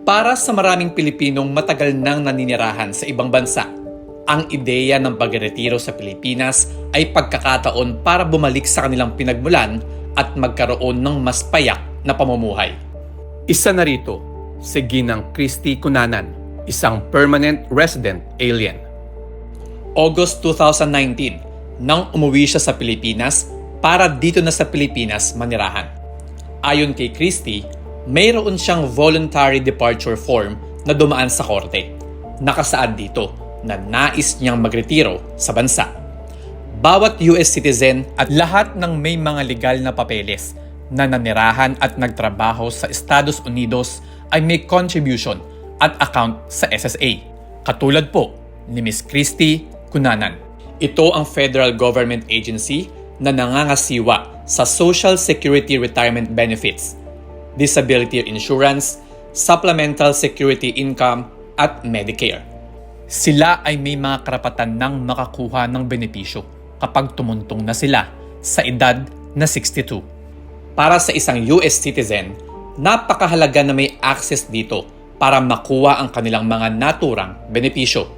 Para sa maraming Pilipinong matagal nang naninirahan sa ibang bansa, ang ideya ng pagretiro sa Pilipinas ay pagkakataon para bumalik sa kanilang pinagmulan at magkaroon ng mas payak na pamumuhay. Isa na rito, si Ginang Christy Cunanan, isang permanent resident alien. August 2019, nang umuwi siya sa Pilipinas para dito na sa Pilipinas manirahan. Ayon kay Christy, mayroon siyang voluntary departure form na dumaan sa korte. Nakasaad dito na nais niyang magretiro sa bansa. Bawat US citizen at lahat ng may mga legal na papeles na nanirahan at nagtrabaho sa Estados Unidos ay may contribution at account sa SSA. Katulad po ni Miss Christy Cunanan. Ito ang federal government agency na nangangasiwa sa Social Security Retirement Benefits, Disability Insurance, Supplemental Security Income, at Medicare. Sila ay may mga karapatan ng makakuha ng benepisyo kapag tumuntong na sila sa edad na 62. Para sa isang US citizen, napakahalaga na may access dito para makuha ang kanilang mga naturang benepisyo.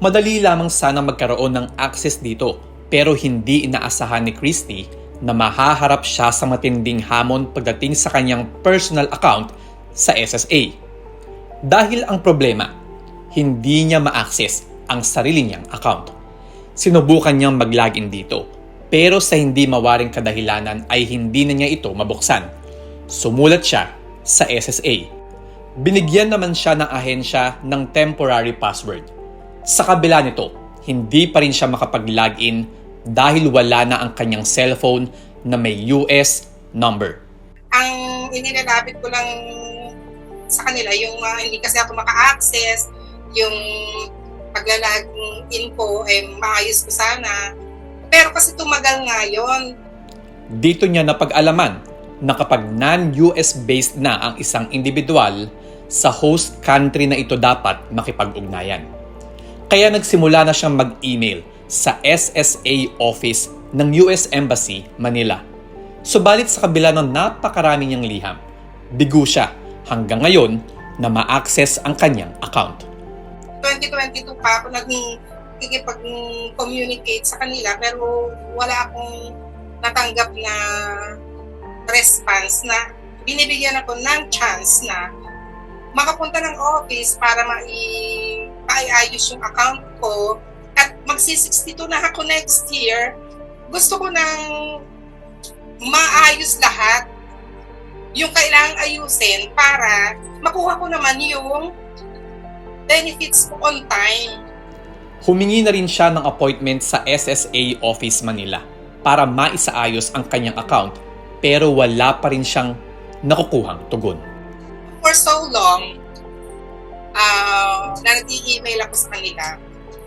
Madali lamang sana magkaroon ng access dito pero hindi inaasahan ni Christy na mahaharap siya sa matinding hamon pagdating sa kanyang personal account sa SSA. Dahil ang problema, hindi niya ma-access ang sarili niyang account. Sinubukan niyang mag-login dito pero sa hindi mawaring kadahilanan ay hindi na niya ito mabuksan. Sumulat siya sa SSA. Binigyan naman siya ng ahensya ng temporary password. Sa kabila nito, hindi pa rin siya makapag-login dahil wala na ang kanyang cellphone na may US number. ang inilalapit ko lang sa kanila, yung ah, hindi kasi ako maka-access, yung paglalag in ko, eh, maayos ko sana. Pero kasi tumagal nga yun. Dito niya napag-alaman na kapag non-US based na ang isang individual, sa host country na ito dapat makipag-ugnayan. Kaya nagsimula na siyang mag-email sa SSA office ng US Embassy, Manila. Subalit sa kabila ng napakarami niyang liham, bigo siya hanggang ngayon na ma-access ang kanyang account. 2022 pa ako naging communicate sa kanila pero wala akong natanggap na response na binibigyan ako ng chance na makapunta ng office para mai maiayos yung account ko at magsi-62 na ako next year. Gusto ko nang maayos lahat yung kailangang ayusin para makuha ko naman yung benefits ko on time. Humingi na rin siya ng appointment sa SSA Office Manila para maisaayos ang kanyang account pero wala pa rin siyang nakukuhang tugon. For so long, uh, na nag-email ako sa kanila,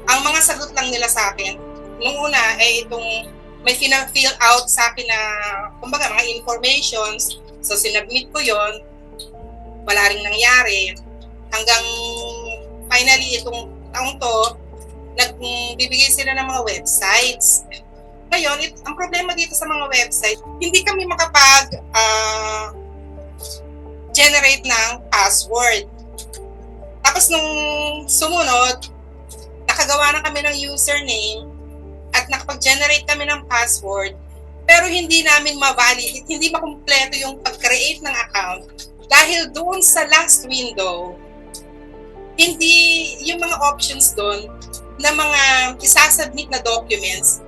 ang mga sagot lang nila sa akin, nung una ay itong may fill out sa akin na, kumbaga, mga informations. So, sinabmit ko yon wala rin nangyari. Hanggang finally, itong taong to, nagbibigay sila ng mga websites. Ngayon, it, ang problema dito sa mga website, hindi kami makapag ah, generate ng password. Tapos nung sumunod, nakagawa na kami ng username at nakapag-generate kami ng password pero hindi namin ma-validate, hindi makumpleto yung pag-create ng account dahil doon sa last window, hindi yung mga options doon na mga isasubmit na documents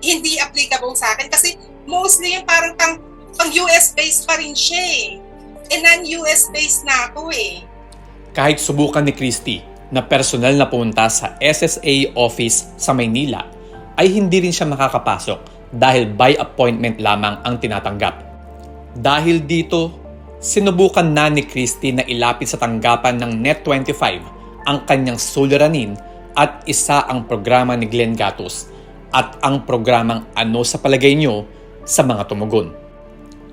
hindi applicable sa akin kasi mostly yung parang pang, pang US based pa rin siya eh. E non-US based na ako eh. Kahit subukan ni Christy na personal na punta sa SSA office sa Maynila, ay hindi rin siya makakapasok dahil by appointment lamang ang tinatanggap. Dahil dito, sinubukan na ni Christy na ilapit sa tanggapan ng Net25 ang kanyang suliranin at isa ang programa ni Glenn Gatos at ang programang Ano sa Palagay Nyo sa mga tumugon.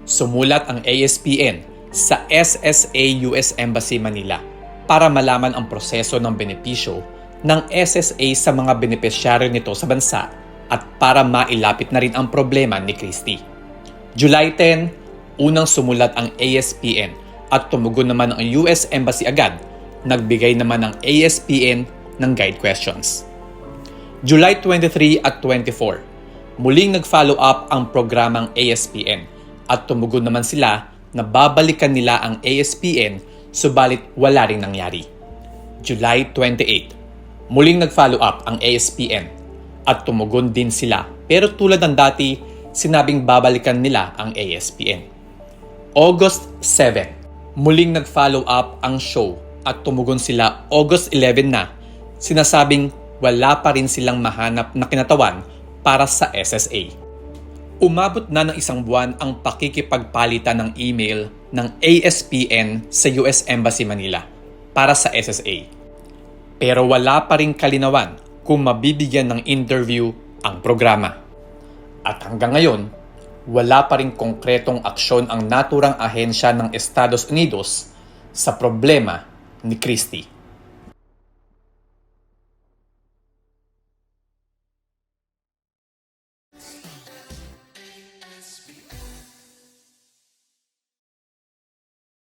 Sumulat ang ASPN sa SSA US Embassy Manila para malaman ang proseso ng benepisyo ng SSA sa mga benepisyaryo nito sa bansa at para mailapit na rin ang problema ni Christie. July 10, unang sumulat ang ASPN at tumugon naman ang US Embassy agad, nagbigay naman ng ASPN ng guide questions. July 23 at 24, muling nag-follow up ang programang ASPN at tumugon naman sila na babalikan nila ang ASPN subalit wala ring nangyari. July 28, muling nag-follow up ang ASPN at tumugon din sila pero tulad ng dati, sinabing babalikan nila ang ASPN. August 7, muling nag-follow up ang show at tumugon sila August 11 na, sinasabing wala pa rin silang mahanap na kinatawan para sa SSA. Umabot na ng isang buwan ang pakikipagpalitan ng email ng ASPN sa US Embassy Manila para sa SSA. Pero wala pa rin kalinawan kung mabibigyan ng interview ang programa. At hanggang ngayon, wala pa rin konkretong aksyon ang naturang ahensya ng Estados Unidos sa problema ni Christie.